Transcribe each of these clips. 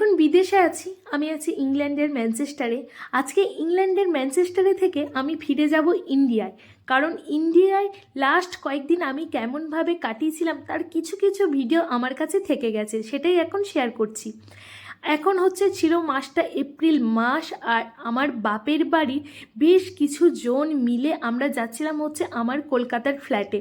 এখন বিদেশে আছি, আমি আছি ইংল্যান্ডের ম্যানচেস্টারে। আজকে ইংল্যান্ডের ম্যানচেস্টারে থেকে আমি ফিরে যাব ইন্ডিয়ায়। কারণ ইন্ডিয়ায় লাস্ট কয়েকদিন আমি কেমনভাবে কাটিয়েছিলাম, তার কিছু কিছু ভিডিও আমার কাছে থেকে গেছে, সেটাই এখন শেয়ার করছি। এখন হচ্ছে ছিল মাসটা এপ্রিল মাস আর আমার বাপের বাড়ির বেশ কিছু জন মিলে আমরা যাচ্ছিলাম হচ্ছে আমার কলকাতার ফ্ল্যাটে।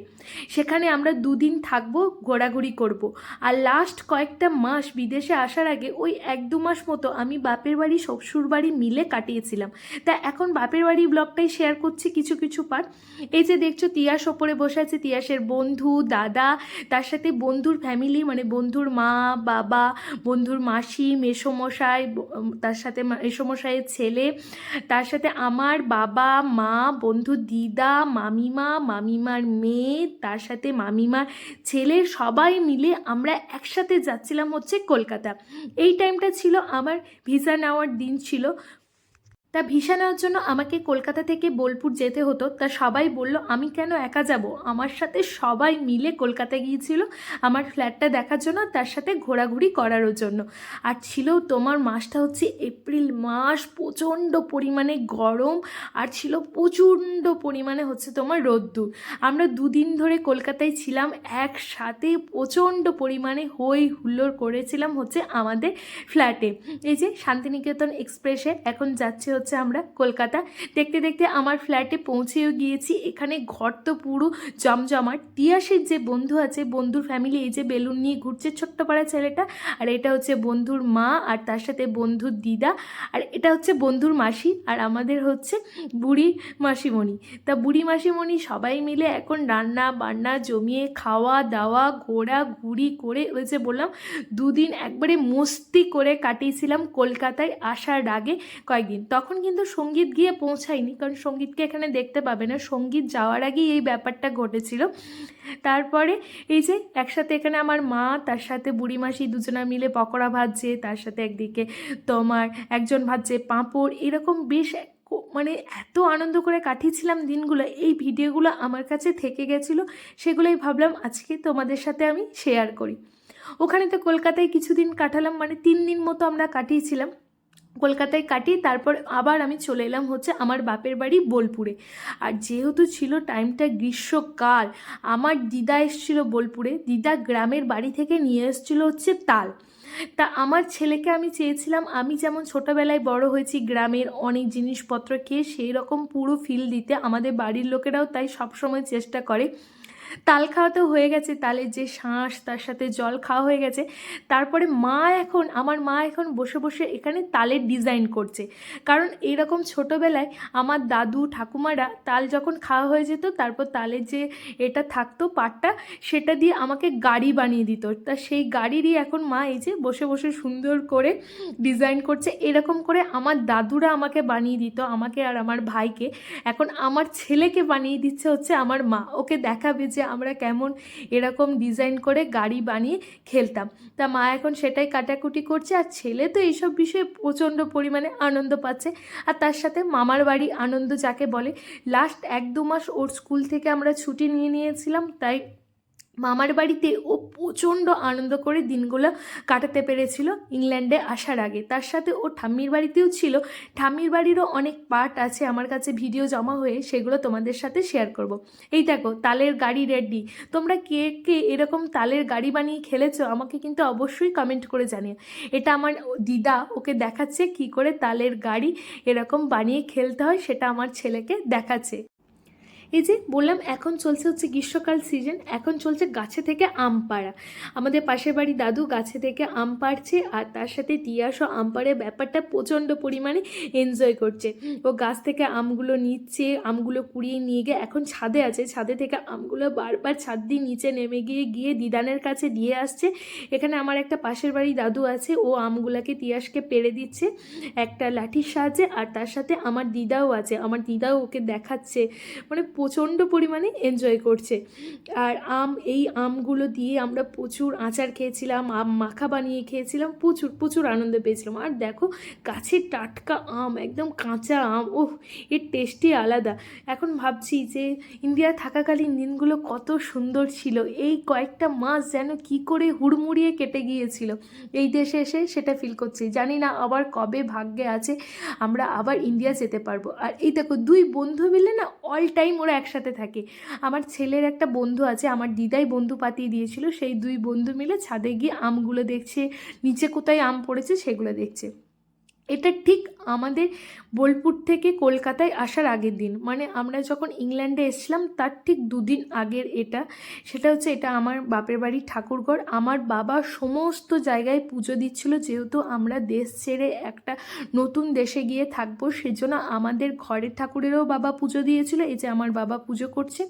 সেখানে আমরা দুদিন থাকব, ঘোরাঘুরি করব। আর লাস্ট কয়েকটা মাস বিদেশে আসার আগে ওই এক দু মাস মতো আমি বাপের বাড়ি, শ্বশুর বাড়ি মিলে কাটিয়েছিলাম। তা এখন বাপের বাড়ি ব্লগটাই শেয়ার করছি কিছু কিছু পার এই যে দেখছ তিয়াস ওপরে বসে আছে, তিয়াসের বন্ধু, দাদা, তার সাথে বন্ধুর ফ্যামিলি মানে বন্ধুর মা, বাবা, বন্ধুর মাসি মেসমশাই তার সাথে মেসমশাইয়ের ছেলে, তার সাথে আমার বাবা, মা, বন্ধু, দিদা, মামিমা, মামিমার মেয়ে, তার সাথে মামিমার ছেলে সবাই মিলে আমরা একসাথে যাচ্ছিলাম হচ্ছে কলকাতা। এই টাইমটা ছিল আমার ভিসা নেওয়ার দিন ছিল। তা ভিসা নেওয়ার জন্য আমাকে কলকাতা থেকে বোলপুর যেতে হতো। তা সবাই বলল, আমি কেন একা যাব? আমার সাথে সবাই মিলে কলকাতা গিয়েছিল আমার ফ্ল্যাটটা দেখার জন্য, তার সাথে ঘোরাঘুরি করারও জন্য। আর ছিল তোমার মাসটা হচ্ছে এপ্রিল মাস, প্রচণ্ড পরিমাণে গরম, আর ছিল প্রচণ্ড পরিমাণে হচ্ছে তোমার রোদ্দুর। আমরা দুদিন ধরে কলকাতায় ছিলাম, একসাথে প্রচণ্ড পরিমাণে হই হুল্লোড় করেছিলাম হচ্ছে আমাদের ফ্ল্যাটে। এই যে শান্তিনিকেতন এক্সপ্রেসে এখন যাচ্ছে হচ্ছে আমরা কলকাতা। দেখতে দেখতে আমার ফ্ল্যাটে পৌঁছেও গিয়েছি। এখানে ঘর তো পুরো জমজমাট। তিয়াসের যে বন্ধু আছে, বন্ধুর ফ্যামিলি এই যে বেলুন নিয়ে ঘুরছে ছোট্ট পাড়া ছেলেটা, আর এটা হচ্ছে বন্ধুর মা আর তার সাথে বন্ধুর দিদা, আর এটা হচ্ছে বন্ধুর মাসি আর আমাদের হচ্ছে বুড়ি মাসিমণি। তা বুড়ি মাসিমণি সবাই মিলে এখন রান্না বান্না জমিয়ে খাওয়া দাওয়া ঘোরা ঘুরি করে ওই যে বললাম, দুদিন একবারে মস্তি করে কাটিয়েছিলাম কলকাতায় আসার আগে কয়েকদিন। তখন কিন্তু সংগীত গিয়ে পৌঁছায়নি, কারণ সঙ্গীতকে এখানে দেখতে পাবে না। সংগীত যাওয়ার আগেই এই ব্যাপারটা ঘটেছিল। তারপরে এই যে একসাথে এখানে আমার মা, তার সাথে বুড়ি মাসি দুজনা মিলে পকোড়া ভাজছে, তার সাথে একদিকে তোমার একজন ভাজছে পাঁপড়। এরকম বেশ মানে এত আনন্দ করে কাটিয়েছিলাম দিনগুলো। এই ভিডিওগুলো আমার কাছে থেকে গেছিল, সেগুলোই ভাবলাম আজকে তোমাদের সাথে আমি শেয়ার করি। ওখানে তো কলকাতায় কিছুদিন কাটালাম মানে তিন দিন মতো আমরা কাটিয়েছিলাম। কলকাতায় কাটিয়ে তারপর আবার আমি চলে এলাম হচ্ছে আমার বাপের বাড়ি বোলপুরে। আর যেহেতু ছিল টাইমটা গ্রীষ্মকাল, আমার দিদা এসেছিল বোলপুরে। দিদা গ্রামের বাড়ি থেকে নিয়ে এসেছিল হচ্ছে তাল। তা আমার ছেলেকে আমি চেয়েছিলাম, আমি যেমন ছোটোবেলায় বড় হয়েছি, গ্রামের অনেক জিনিসপত্র খেয়ে সেই রকম পুরো ফিল দিতে। আমাদের বাড়ির লোকেরাও তাই সবসময় চেষ্টা করে। তাল খাওয়া তো হয়ে গেছে তালের যে শাঁস, তার সাথে জল খাওয়া হয়ে গেছে। তারপরে মা এখন, আমার মা এখন বসে বসে এখানে তালের ডিজাইন করছে। কারণ এরকম ছোটোবেলায় আমার দাদু, ঠাকুমারা তাল যখন খাওয়া হয়ে যেত, তারপর তালের যে এটা থাকতো পাটটা, সেটা দিয়ে আমাকে গাড়ি বানিয়ে দিত। তা সেই গাড়িরই এখন মা এই যে বসে বসে সুন্দর করে ডিজাইন করছে। এরকম করে আমার দাদুরা আমাকে বানিয়ে দিত, আমাকে আর আমার ভাইকে। এখন আমার ছেলেকে বানিয়ে দিচ্ছে হচ্ছে আমার মা। ওকে দেখাবে যে আমরা কেমন এরকম ডিজাইন করে গাড়ি বানিয়ে খেলতাম। তা মা এখন সেটাই কাটাকুটি করছে আর ছেলে তো এইসব বিষয়ে প্রচণ্ড পরিমাণে আনন্দ পাচ্ছে। আর তার সাথে মামার বাড়ি আনন্দ যাকে বলে লাস্ট এক দু মাস ওর স্কুল থেকে আমরা ছুটি নিয়ে নিয়েছিলাম, তাই মামার বাড়িতে ও প্রচণ্ড আনন্দ করে দিনগুলো কাটাতে পেরেছিল ইংল্যান্ডে আসার আগে। তার সাথে ও ঠাম্মির বাড়িতেও ছিল। ঠাম্মির বাড়িরও অনেক পার্ট আছে। আমার কাছে ভিডিও জমা হয়ে সেগুলো তোমাদের সাথে শেয়ার করব। এই দেখো, তালের গাড়ি রেডি তোমরা কে কে এরকম তালের গাড়ি বানিয়ে খেলেছো আমাকে কিন্তু অবশ্যই কমেন্ট করে জানিও। এটা আমার দিদা ওকে দেখাচ্ছে কি করে তালের গাড়ি এরকম বানিয়ে খেলতে হয়, সেটা আমার ছেলেকে দেখাচ্ছে। এই যে বললাম, এখন চলছে হচ্ছে গ্রীষ্মকাল সিজন এখন চলছে গাছে থেকে আম পাড়া। আমাদের পাশের বাড়ি দাদু গাছে থেকে আম পাড়ছে আর তার সাথে তিয়াসও আম পাড়ে ব্যাপারটা প্রচণ্ড পরিমাণে এনজয় করছে। ও গাছ থেকে আমগুলো নিচ্ছে, আমগুলো কুড়িয়ে নিয়ে গিয়ে এখন ছাদে আছে। ছাদে থেকে আমগুলো বারবার ছাদ দিয়ে নিচে নেমে গিয়ে গিয়ে দিদানের কাছে দিয়ে আসছে। এখানে আমার একটা পাশের বাড়ি দাদু আছে, ও আমগুলাকে তিয়াসকে পেড়ে দিচ্ছে একটা লাঠির সাহায্যে আর তার সাথে আমার দিদাও আছে। আমার দিদাও ওকে দেখাচ্ছে। মানে প্রচণ্ড পরিমাণে এনজয় করছে। আর আম, এই আমগুলো দিয়ে আমরা প্রচুর আচার খেয়েছিলাম, আম মাখা বানিয়ে খেয়েছিলাম, প্রচুর প্রচুর আনন্দ পেয়েছিলাম। আর দেখো, গাছের টাটকা আম, একদম কাঁচা আম, ওহ, এর টেস্টই আলাদা। এখন ভাবছি যে ইন্ডিয়া থাকাকালীন দিনগুলো কত সুন্দর ছিল। এই কয়েকটা মাস যেন কি করে হুড়মুড়িয়ে কেটে গিয়েছিল। এই দেশে এসে সেটা ফিল করছি। জানি না আবার কবে ভাগ্যে আছে, আমরা আবার ইন্ডিয়া যেতে পারব। আর এই দেখো, দুই বন্ধু মিলে না অল টাইম ওরা একসাথে থাকে। আমার ছেলের একটা বন্ধু আছে, আমার দিদাই বন্ধু পাতিয়ে দিয়েছিল, সেই দুই বন্ধু মিলে ছাদে গিয়ে আমগুলো দেখছে, নিচে কোথায় আম পড়েছে সেগুলো দেখছে। এটা ঠিক আমাদের বোলপুর থেকে কলকাতায় আসার আগের দিন। মানে আমরা যখন ইংল্যান্ডে এসেছিলাম, তার ঠিক দুদিন আগের এটা। সেটা হচ্ছে এটা আমার বাপের বাড়ি ঠাকুরঘর। আমার বাবা সমস্ত জায়গায় পুজো দিচ্ছিল, যেহেতু আমরা দেশ ছেড়ে একটা নতুন দেশে গিয়ে থাকব, সেজন্য আমাদের ঘরের ঠাকুরেরও বাবা পুজো দিয়েছিল, এই যে আমার বাবা পুজো করছে।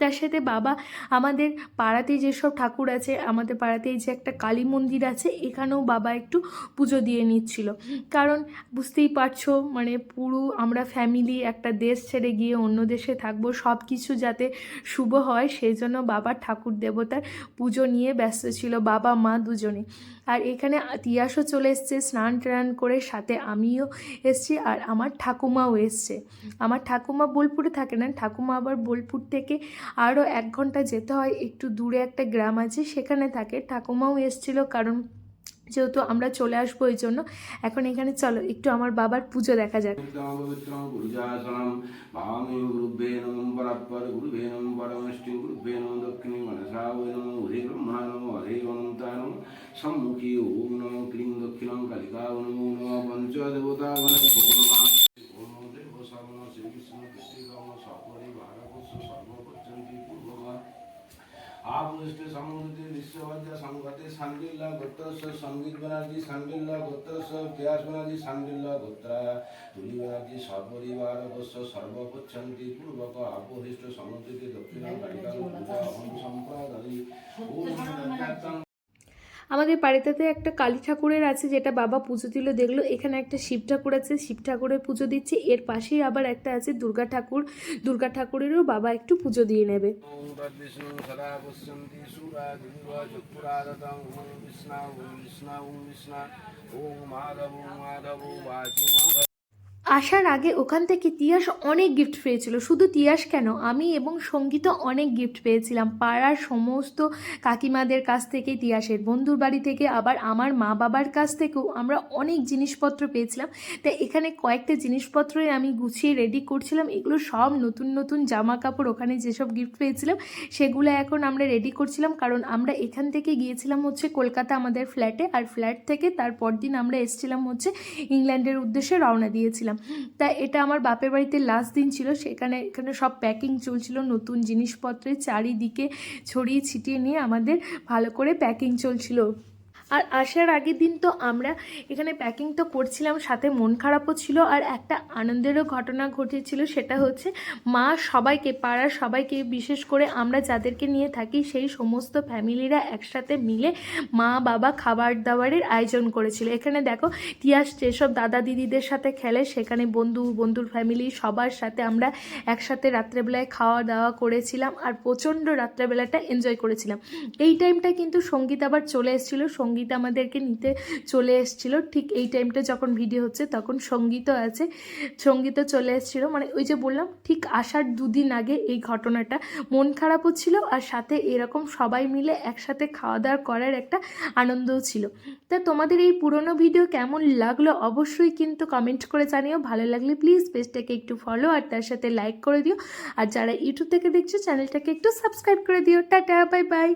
তার সাথে বাবা, আমাদের পাড়াতে যেসব ঠাকুর আছে, আমাদের পাড়াতে যে একটা কালী মন্দির আছে, এখানেও বাবা একটু পুজো দিয়ে নিচ্ছিল। কারণ বুঝতেই পারছ? মানে পুরো আমরা ফ্যামিলি একটা দেশ ছেড়ে গিয়ে অন্য দেশে থাকব সব কিছু যাতে শুভ হয়, সেই জন্য বাবা ঠাকুর দেবতার পুজো নিয়ে ব্যস্ত ছিল, বাবা, মা দুজনে। আর এখানে তিয়াসও চলে এসছে, স্নান টান করে সাথে আমিও এসছি আর আমার ঠাকুমাও এসছে। আমার ঠাকুমা বোলপুরে থাকে না, ঠাকুমা আবার বোলপুর থেকে আরও এক ঘণ্টা যেতে হয়, একটু দূরে একটা গ্রাম আছে, সেখানে থাকে। ঠাকুমাও এসছিল কারণ যেহেতু আমরা চলে আসব ওই জন্য, এখন এখানে চলো, একটু আমার বাবার পুজো দেখা যাক। নম নম নম নম নম সম্মুখী ওম নম ক্লিং দক্ষিণম কালিকা ওম নম পঞ্চদেবতা আবুষ্টে সমুদ্রে বিশ্ববাদ্যা সংগতে সান্ডিল্লা গোত্রস্ব সংগীত ব্যানার্জি সান্ডিল্লা গোত্রস্ব ত্যাস ব্যানার্জি সান্ডিল্লা গোত্রায়া। তুলি ব্যানার্জি সপরিবার অবশ্য সর্বপচ্ছন্তি পূর্বক আপোহিষ্ট সমুদ্রিতে দক্ষিণ কালিকা সম্প্রদায়ী। আমাদের বাড়িতে একটা কালী ঠাকুরের আছে যেটা বাবা পুজো দিল, দেখল এখানে একটা শিব ঠাকুর আছে, শিব ঠাকুরের পুজো দিচ্ছে, এর পাশেই আবার একটা আছে দুর্গা ঠাকুর, দুর্গা ঠাকুরেরও বাবা একটু পুজো দিয়ে নেবে। মাধব মাধব মাধব। আসার আগে ওখান থেকে তিয়াস অনেক গিফট পেয়েছিল। শুধু তিয়াস কেন? আমি এবং সঙ্গীতও অনেক গিফট পেয়েছিলাম। পাড়ার সমস্ত কাকিমাদের কাছ থেকে, তিয়াসের বন্ধুর বাড়ি থেকে, আবার আমার মা বাবার কাছ থেকেও আমরা অনেক জিনিসপত্র পেয়েছিলাম। তাই এখানে কয়েকটা জিনিসপত্রই আমি গুছিয়ে রেডি করছিলাম। এগুলো সব নতুন নতুন জামা কাপড় ওখানে যেসব গিফট পেয়েছিলাম, সেগুলো এখন আমরা রেডি করছিলাম। কারণ আমরা এখান থেকে গিয়েছিলাম হচ্ছে কলকাতা আমাদের ফ্ল্যাটে আর ফ্ল্যাট থেকে তারপর দিন আমরা এসেছিলাম হচ্ছে ইংল্যান্ডের উদ্দেশ্যে রওনা দিয়েছিলাম। তা এটা আমার বাপের বাড়িতে লাস্ট দিন ছিল, সেখানে, এখানে সব প্যাকিং চলছিল, নতুন জিনিসপত্রের চারিদিকে ছড়িয়ে ছিটিয়ে নিয়ে আমাদের ভালো করে প্যাকিং চলছিল। আর আসার আগের দিন তো আমরা এখানে প্যাকিং তো করছিলাম, সাথে মন খারাপও ছিল আর একটা আনন্দেরও ঘটনা ঘটেছিল, সেটা হচ্ছে মা সবাইকে, পাড়ার সবাইকে বিশেষ করে আমরা যাদেরকে নিয়ে থাকি, সেই সমস্ত ফ্যামিলিরা একসাথে মিলে মা, বাবা খাবার দাবারের আয়োজন করেছিল। এখানে দেখো, তিয়াস যেসব দাদা দিদিদের সাথে খেলে, সেখানে বন্ধু, বন্ধুর ফ্যামিলি সবার সাথে আমরা একসাথে রাত্রেবেলায় খাওয়া দাওয়া করেছিলাম আর প্রচণ্ড রাত্রেবেলাটা এনজয় করেছিলাম। এই টাইমটা কিন্তু সংগীত আবার চলে এসেছিল এসেছিল সংগীত আমাদেরকে নিতে চলে এসেছিল। ঠিক এই টাইমটা যখন ভিডিও হচ্ছে তখন সঙ্গীতও আছে। সঙ্গীতও চলে এসেছিল। মানে ওই যে বললাম, ঠিক আসার দুদিন আগে এই ঘটনাটা। মন খারাপও ছিল আর সাথে এরকম সবাই মিলে একসাথে খাওয়া দাওয়া করার একটা আনন্দও ছিল। তা তোমাদের এই পুরনো ভিডিও কেমন লাগল অবশ্যই কিন্তু কমেন্ট করে জানিও। ভালো লাগলে প্লিজ পেজটাকে একটু ফলো আর তার সাথে লাইক করে দিও। আর যারা ইউটিউব থেকে দেখছ চ্যানেলটাকে একটু সাবস্ক্রাইব করে দিও। Tata bye bye